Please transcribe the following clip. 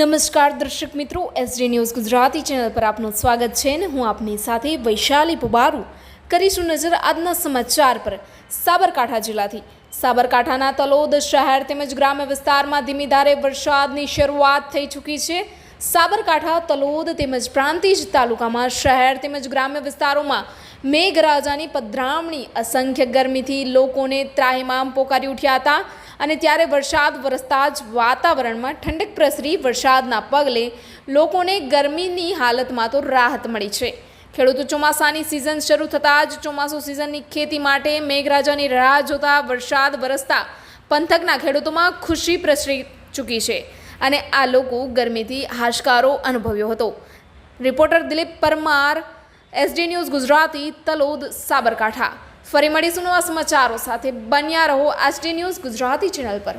નમસ્કાર દર્શક મિત્રો એસડી ન્યૂઝ ગુજરાતી ચેનલ પર આપનું સ્વાગત છે ને હું આપની સાથે વૈશાલી પુબારુ. કરીશું નજર આજના સમાચાર પર. સાબરકાંઠા જિલ્લાથી. સાબરકાંઠાના તલોદ શહેર તેમજ ગ્રામ્ય વિસ્તારમાં ધીમી ધારે વરસાદની શરૂઆત થઈ ચૂકી છે. સાબરકાંઠા, તલોદ તેમજ પ્રાંતિજ તાલુકામાં શહેર તેમજ ગ્રામ્ય વિસ્તારોમાં મેઘરાજાની પધરામણી. અસંખ્ય ગરમીથી લોકોને ત્રાહિમામ પોકારી ઉઠ્યા હતા. અને ત્યારે વરસાદ વરસતા જ વાતાવરણમાં ઠંડક પ્રસરી વરસાદના પગલે લોકોને ગરમીની હાલતમાં તો રાહત મળી છે. ખેડૂતો ચોમાસાની સિઝન શરૂ થતાં જ ચોમાસું સિઝનની ખેતી માટે મેઘરાજાની રાહ જોતા વરસાદ વરસતા પંથકના ખેડૂતોમાં ખુશી પ્રસરી ચૂકી છે અને આ લોકો ગરમીથી હાશકારો અનુભવ્યો હતો. Reporter Dilip Parmar SD news Gujarati, Talod, Sabarkantha. ફરી મળીશું નવા સમાચારો સાથે. બન્યા રહો એસડી ન્યૂઝ ગુજરાતી ચેનલ પર.